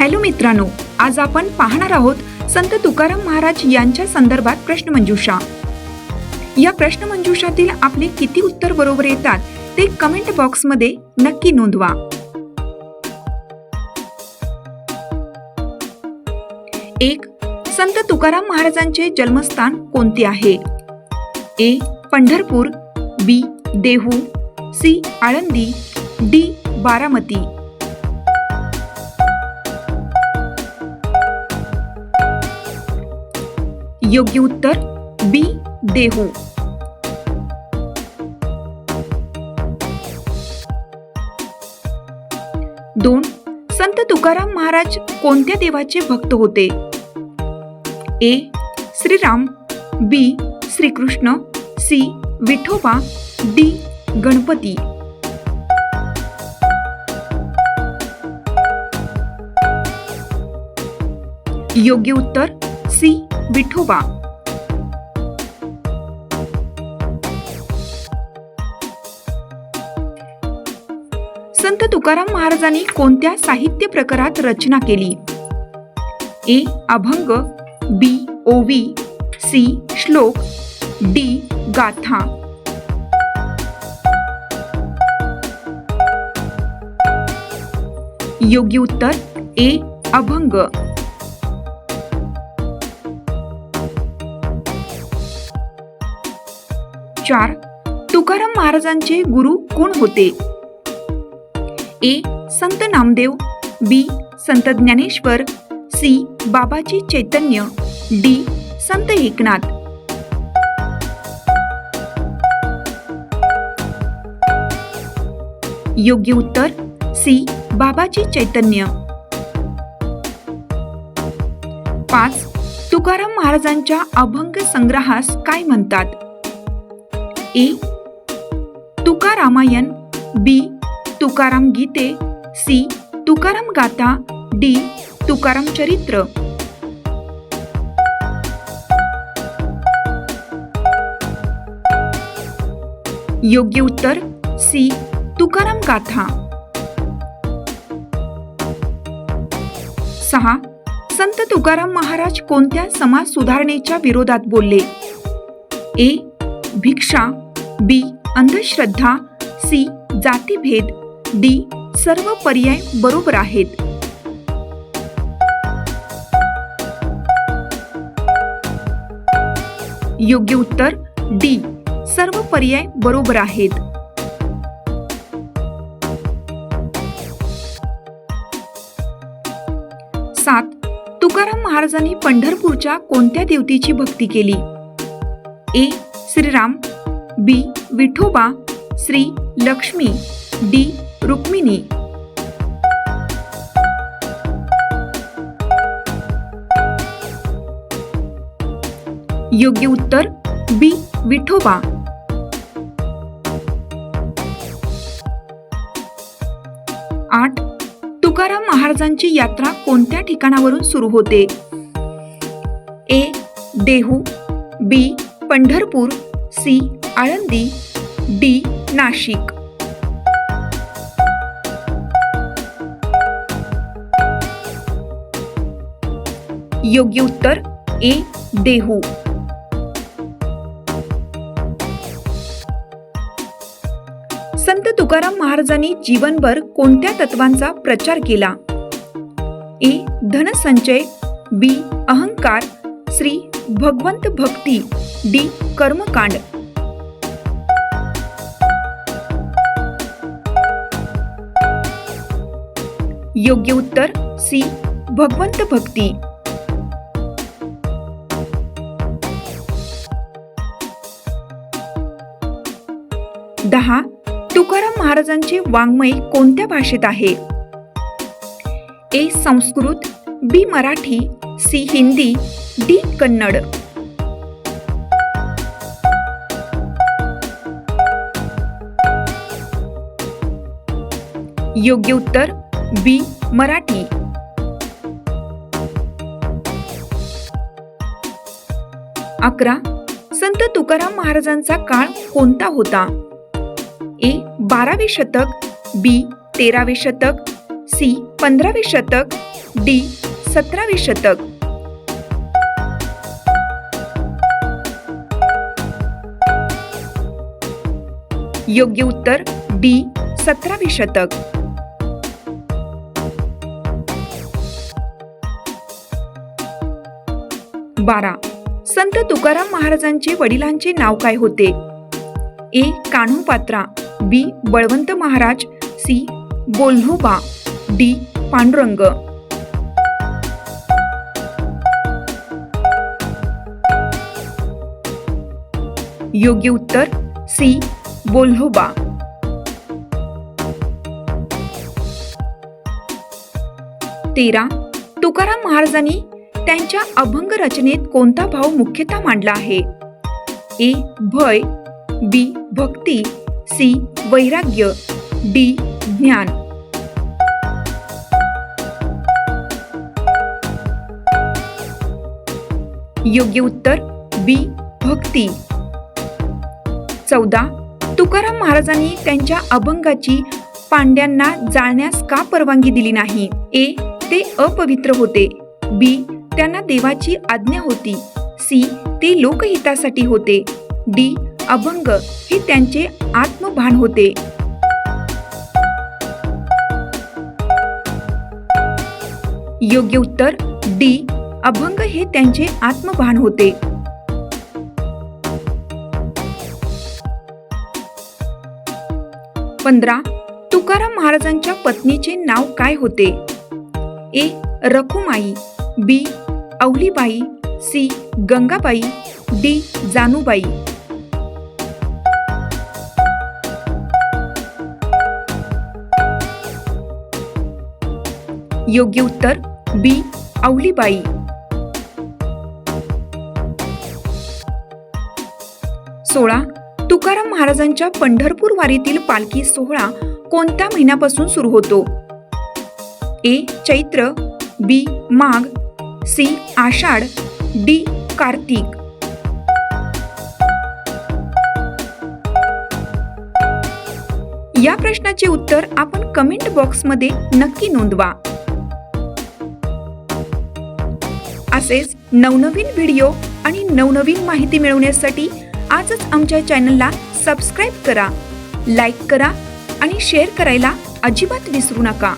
Hello मित्रांनो आज आपण पाहणार आहोत संत तुकाराम महाराज यांच्या संदर्भात प्रश्नमंजुषा. या प्रश्नमंजुषातील आपले किती उत्तर बरोबर येतात ते कमेंट बॉक्समध्ये नक्की नोंदवा. एक संत तुकाराम महाराजांचे जन्मस्थान कोणते आहे? A Pandharpur B Dehu C Alandi D Baramati. योग्य उत्तर बी देहू. दोन संत तुकाराम महाराज कोणत्या देवाचे भक्त होते? A Shriram B Shrikrishna C Vithoba D Ganpati. योग्य उत्तर सी विठोबा. संत तुकाराम महाराजांनी कोणत्या साहित्य प्रकारात रचना केली? ए. अभंग बी. ओवी सी. श्लोक डी. गाथा. योग्य उत्तर ए. अभंग. चार तुकाराम महाराजांचे गुरु कोण होते? ए Sant Namdev B Sant Dnyaneshwar C Babaji Chaitanya D Sant Eknath. योग्य उत्तर सी बाबाजी चैतन्य. पाच तुकाराम महाराजांच्या अभंग संग्रहास काय म्हणतात? ए तुकारामायण बी तुकाराम गीते सी तुकाराम गाथा डी तुकाराम चरित्र. योग्य उत्तर सी तुकाराम गाथा. सहा संत तुकाराम महाराज कोणत्या समाज सुधारणेच्या विरोधात बोलले? ए भिक्षा बी. अंधश्रद्धा सी. जातीभेद डी. सर्व पर्याय बरोबर आहेत. योग्य उत्तर डी. सर्व पर्याय बरोबर आहेत. सात. तुकाराम महाराजांनी पंढरपूरच्या कोणत्या देवतेची भक्ती केली? A. Shriram B Vithoba Shri Lakshmi D Rukmini. योग्य उत्तर बी विठोबा. आठ तुकाराम महाराजांची यात्रा कोणत्या ठिकाणावरून सुरू होते? A Dehu B Pandharpur C Alandi D Nashik. योग्य उत्तर ए देहू. संत तुकाराम महाराजांनी जीवनभर कोणत्या तत्वांचा प्रचार केला? ए धनसंचय बी अहंकार श्री भगवंत भक्ती डी कर्मकांड. योग्य उत्तर सी भगवंत भक्ती. दहा तुकाराम महाराजांचे वाङ्मय कोणत्या भाषेत आहे? A Sanskrit B Marathi C Hindi D Kannada. योग्य उत्तर बी मराठी. अकरा संत तुकाराम महाराजांचा काळ कोणता होता? ए बारावे शतक बी तेरावे शतक सी पंधरावे शतक डी सतरावे शतक. योग्य उत्तर डी सतरावे शतक. बारा. संत तुकाराम महाराजांचे वडिलांचे नाव काय होते? A. Kanhopatra B. Balwant Maharaj C. Bolhoba D. Pandurang. योग्य उत्तर सी. बोल्होबा तेरा. तुकाराम महाराजांनी त्यांच्या अभंग रचनेत कोणता भाव मुख्यतः मांडला आहे? ए भय बी भक्ती सी वैराग्य डी ज्ञान. योग्य उत्तर बी भक्ती. चौदा तुकाराम महाराजांनी त्यांच्या अभंगाची पांड्यांना जाळण्यास का परवानगी दिली नाही? ए ते अपवित्र होते. बी त्यांना देवाची आज्ञा होती. सी. ते लोकहितासाठी होते. डी. अभंग हे त्यांचे आत्मभान होते. योग्य उत्तर डी. अभंग हे त्यांचे आत्मभान होते. पंधरा. तुकाराम महाराजांच्या पत्नीचे नाव काय होते? A. Rakhumai. B. Awalibai C. Gangabai D. Janubai. योग्य उत्तर बी. अवलीबाई सोळा. तुकाराम महाराजांच्या पंढरपूर वारीतील पालखी सोहळा कोणत्या महिन्यापासून सुरू होतो? ए. चैत्र बी. माघ सी. आषाढ डी. कार्तिक. या प्रश्नाचे उत्तर आपण कमेंट बॉक्समध्ये नक्की नोंदवा. असेच नवनवीन व्हिडिओ आणि नवनवीन माहिती मिळवण्यासाठी आजच आमच्या चॅनलला सबस्क्राईब करा लाईक करा आणि शेअर करायला अजिबात विसरू नका.